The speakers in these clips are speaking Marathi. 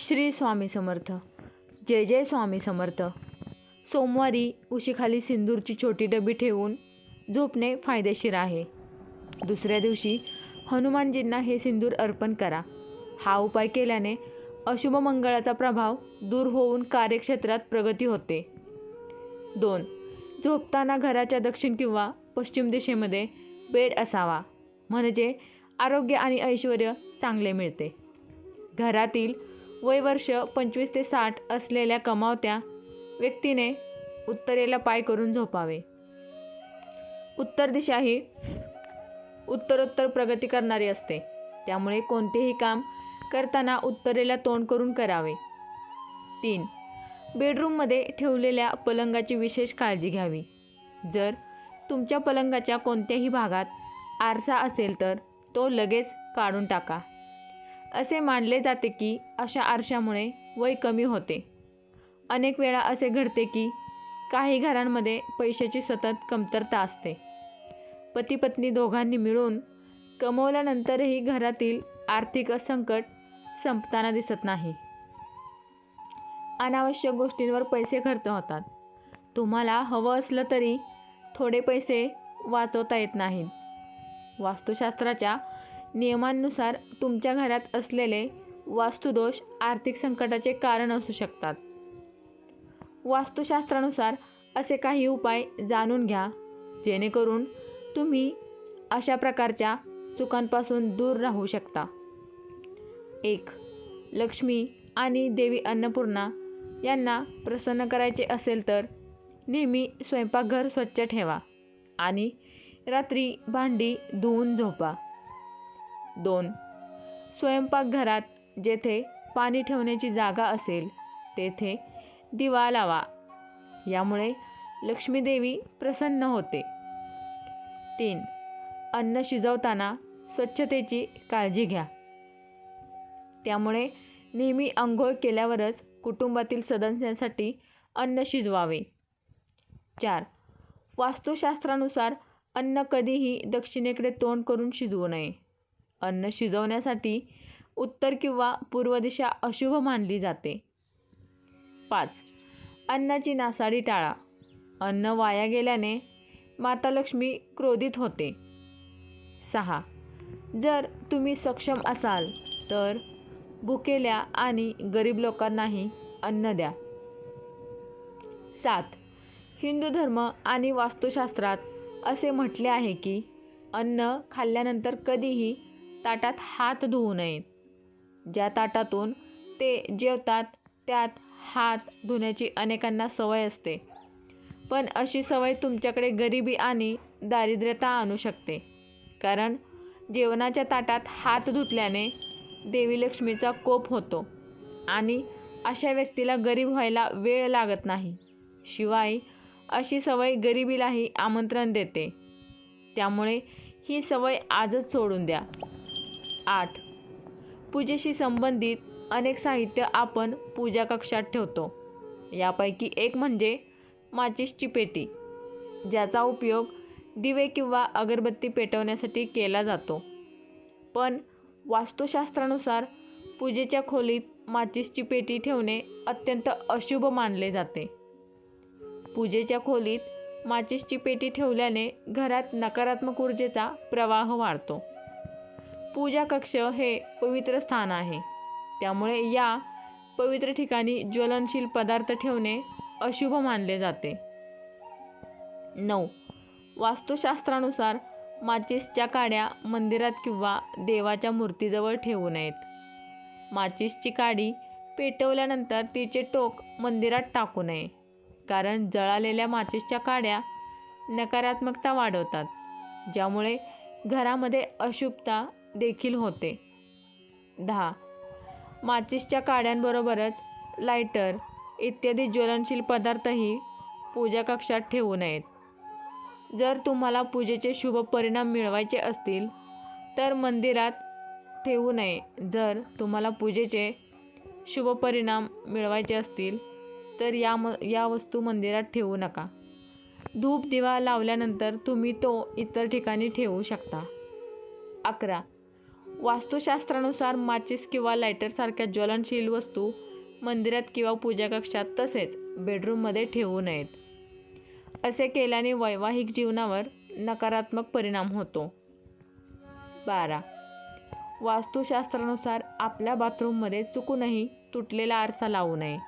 श्री स्वामी समर्थ. जय जय स्वामी समर्थ. सोमवारी उशीखाली सिंदूरची छोटी डबी ठेवून झोपणे फायदेशीर आहे. दुसऱ्या दिवशी हनुमानजींना हे सिंदूर अर्पण करा. हा उपाय केल्याने अशुभ मंगळाचा प्रभाव दूर होऊन कार्यक्षेत्रात प्रगती होते. दोन झोपताना घराच्या दक्षिण किंवा पश्चिम दिशेमध्ये बेड असावा. म्हणजे आरोग्य आणि ऐश्वर चांगले मिळते. घरातील वय वर्ष पंचवीस ते साठ असलेल्या कमावत्या व्यक्तीने उत्तरेला पाय करून झोपावे. उत्तर दिशा ही उत्तरोत्तर प्रगती करणारी असते. त्यामुळे कोणतेही काम करताना उत्तरेला तोंड करून करावे. तीन. बेडरूममध्ये ठेवलेल्या पलंगाची विशेष काळजी घ्यावी. जर तुमच्या पलंगाच्या कोणत्याही भागात आरसा असेल तर तो लगेच काढून टाका. असे मानले जाते की अशा आरशामुळे वय कमी होते. अनेक वेळा असे घडते की काही घरांमध्ये पैशाची सतत कमतरता असते. पती पत्नी दोघांनी मिळून कमवल्यानंतरही घरातील आर्थिक संकट संपताना दिसत नाही. अनावश्यक गोष्टींवर पैसे खर्च होतात. तुम्हाला हवं असलं तरी थोडे पैसे वाचवता येत नाहीत. वास्तुशास्त्राच्या नियमांनुसार तुमच्या घरात असलेले वास्तुदोष आर्थिक संकटाचे कारण असू शकतात. वास्तुशास्त्रानुसार असे काही उपाय जाणून घ्या. जेणेकरून तुम्ही अशा प्रकारच्या चुकांपासून दूर राहू शकता. एक लक्ष्मी आणि देवी अन्नपूर्णा यांना प्रसन्न करायचे असेल तर नेहमी स्वयंपाकघर स्वच्छ ठेवा आणि रात्री भांडी धुवून झोपा. दोन. स्वयंपाकघरात जेथे पाणी ठेवण्याची जागा असेल तेथे दिवा लावा. यामुळे लक्ष्मीदेवी प्रसन्न होते. तीन. अन्न शिजवताना स्वच्छतेची काळजी घ्या. त्यामुळे नेहमी आंघोळ केल्यावरच कुटुंबातील सदस्यांसाठी अन्न शिजवावे. चार. वास्तुशास्त्रानुसार अन्न कधीही दक्षिणेकडे तोंड करून शिजवू नये. अन्न शिजवण्यासाठी उत्तर किंवा पूर्व दिशा अशुभ मानली जाते. पाच. अन्नाची नासाडी टाळा. अन्न वाया गेल्याने माता लक्ष्मी क्रोधित होते. सहा. जर तुम्ही सक्षम असाल तर भुकेल्या आणि गरीब लोकांनाही अन्न द्या. सात. हिंदू धर्म आणि वास्तुशास्त्रात असे म्हटले आहे की अन्न खाल्ल्यानंतर कधीही ताटात हात धुवू नयेत. ज्या ताटातून ते जेवतात त्यात हात धुण्याची अनेकांना सवय असते. पण अशी सवय तुमच्याकडे गरिबी आणि दारिद्र्यता आणू शकते. कारण जेवणाच्या ताटात हात धुतल्याने देवी लक्ष्मीचा कोप होतो आणि अशा व्यक्तीला गरीब व्हायला वेळ लागत नाही. शिवाय अशी सवय गरिबीलाही आमंत्रण देते. त्यामुळे ही सवय आजच सोडून द्या. आठ. पूजेशी संबंधित अनेक साहित्य आपण पूजा कक्षात ठेवतो. यापैकी एक म्हणजे माचिसची पेटी ज्याचा उपयोग दिवे किंवा अगरबत्ती पेटवण्यासाठी केला जातो. पण वास्तुशास्त्रानुसार पूजेच्या खोलीत माचिसची पेटी ठेवणे अत्यंत अशुभ मानले जाते. पूजेच्या खोलीत माचिसची पेटी ठेवल्याने घरात नकारात्मक ऊर्जेचा प्रवाह वाढतो. पूजा कक्ष हे पवित्र स्थान आहे. त्यामुळे या पवित्र ठिकाणी ज्वलनशील पदार्थ ठेवणे अशुभ मानले जाते. नऊ. वास्तुशास्त्रानुसार माचिसच्या काड्या मंदिरात किंवा देवाच्या मूर्तीजवळ ठेवू नयेत. माचिसची काडी पेटवल्यानंतर तिचे टोक मंदिरात टाकू नये कारण जळालेल्या माचिसच्या काड्या नकारात्मकता वाढवतात ज्यामुळे घरामध्ये अशुभता देखील होते. दहा. माचिसच्या काड्यांबरोबरच लायटर इत्यादी ज्वलनशील पदार्थही पूजा कक्षात ठेवू नयेत. जर तुम्हाला पूजेचे शुभ परिणाम मिळवायचे असतील तर मंदिरात ठेवू नये. जर तुम्हाला पूजेचे शुभ परिणाम मिळवायचे असतील तर या म या वस्तू मंदिरात ठेवू नका. धूप दिवा लावल्यानंतर तुम्ही तो इतर ठिकाणी ठेवू शकता. अकरा. वास्तुशास्त्रानुसार माचीस किंवा लायटरसारख्या ज्वलनशील वस्तू मंदिरात किंवा पूजा कक्षात तसेच बेडरूममध्ये ठेवू नयेत. असे केल्याने वैवाहिक जीवनावर नकारात्मक परिणाम होतो. बारा. वास्तुशास्त्रानुसार आपल्या बाथरूममध्ये चुकूनही तुटलेला आरसा लावू नये.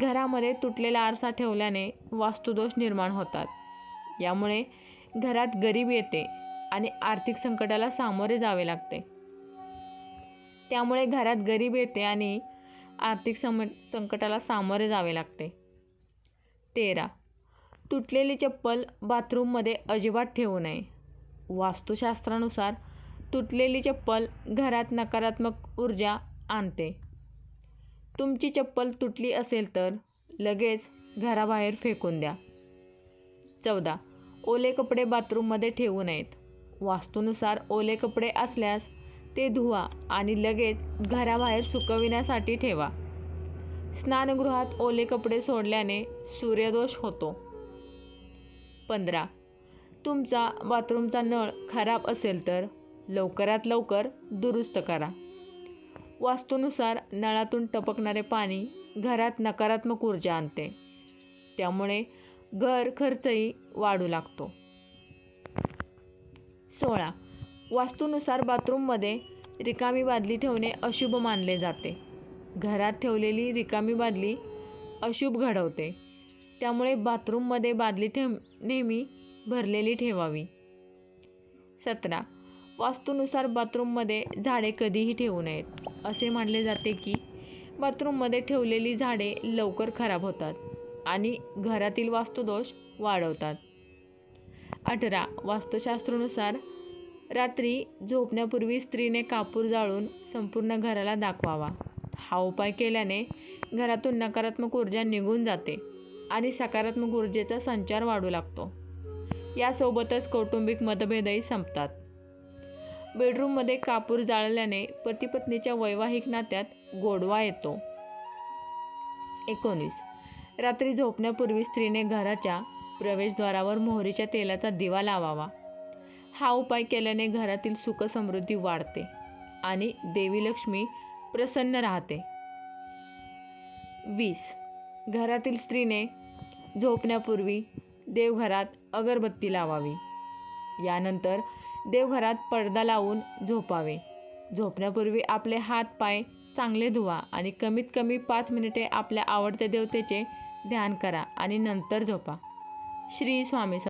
घरामध्ये तुटलेला आरसा ठेवल्याने वास्तुदोष निर्माण होतात. यामुळे घरात गरीब येते आणि आर्थिक संकटाला सामोरे जावे लागते. त्यामुळे घरात गरीब येते आणि आर्थिक सम संकटाला सामोरे जावे लागते. तेरा. तुटलेली चप्पल बाथरूममध्ये अजिबात ठेवू नये. वास्तुशास्त्रानुसार तुटलेली चप्पल घरात नकारात्मक ऊर्जा आणते. तुमची चप्पल तुटली असेल तर लगेच घराबाहेर फेकून द्या. चौदा. ओले कपडे बाथरूममध्ये ठेवू नयेत. वास्तूनुसार ओले कपडे असल्यास ते धुवा आणि लगेच घराबाहेर सुकविण्यासाठी ठेवा. स्नानगृहात ओले कपडे सोडल्याने सूर्यदोष होतो. पंधरा. तुमचा बाथरूमचा नळ खराब असेल तर लवकरात लवकर दुरुस्त करा. वास्तूनुसार नळातून टपकणारे पाणी घरात नकारात्मक ऊर्जा आणते. त्यामुळे घर खर्चही वाढू लागतो. सोळा. वास्तूनुसार बाथरूममध्ये रिकामी बादली ठेवणे अशुभ मानले जाते. घरात ठेवलेली रिकामी बादली अशुभ घडवते. त्यामुळे बाथरूममध्ये बादली ठेव नेहमी भरलेली ठेवावी. सतरा. वास्तूनुसार बाथरूममध्ये झाडे कधीही ठेवू नयेत. असे मानले जाते की बाथरूममध्ये ठेवलेली झाडे लवकर खराब होतात आणि घरातील वास्तुदोष वाढवतात. अठरा. वास्तुशास्त्रानुसार रात्री झोपण्यापूर्वी स्त्रीने कापूर जाळून संपूर्ण घराला दाखवावा. हा उपाय केल्याने घरातून नकारात्मक ऊर्जा निघून जाते आणि सकारात्मक ऊर्जेचा संचार वाढू लागतो. यासोबतच कौटुंबिक मतभेदही संपतात. बेडरूममध्ये कापूर जाळल्याने पतीपत्नीच्या वैवाहिक नात्यात गोडवा येतो. एकोणीस. रात्री झोपण्यापूर्वी स्त्रीने घराच्या प्रवेशद्वारावर मोहरीच्या तेलाचा दिवा लावावा. हा उपाय केल्याने घरातील सुख समृद्धी वाढते आणि देवी लक्ष्मी प्रसन्न राहते. वीस. घरातील स्त्रीने झोपण्यापूर्वी देवघरात अगरबत्ती लावावी. यानंतर देवघरात पडदा लावून झोपावे. झोपण्यापूर्वी आपले हात पाय चांगले धुवा आणि कमीत कमी पाच मिनिटे आपल्या आवडत्या देवतेचे ध्यान करा आणि नंतर झोपा. श्री स्वामी